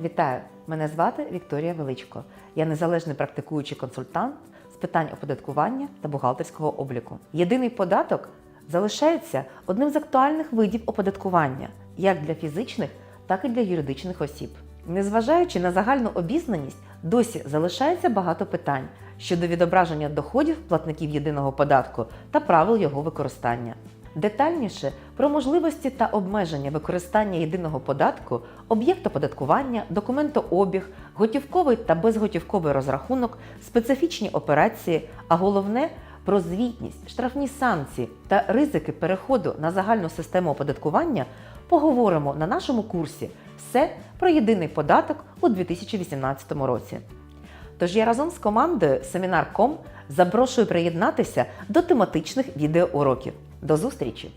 Вітаю! Мене звати Вікторія Величко. Я незалежний практикуючий консультант з питань оподаткування та бухгалтерського обліку. Єдиний податок залишається одним з актуальних видів оподаткування як для фізичних, так і для юридичних осіб. Незважаючи на загальну обізнаність, досі залишається багато питань щодо відображення доходів платників єдиного податку та правил його використання. Детальніше про можливості та обмеження використання єдиного податку, об'єкт оподаткування, документообіг, готівковий та безготівковий розрахунок, специфічні операції, а головне про звітність, штрафні санкції та ризики переходу на загальну систему оподаткування поговоримо на нашому курсі Все про єдиний податок у 2018 році. Тож я разом з командою Семінар.ком запрошую приєднатися до тематичних відеоуроків. До зустрічі!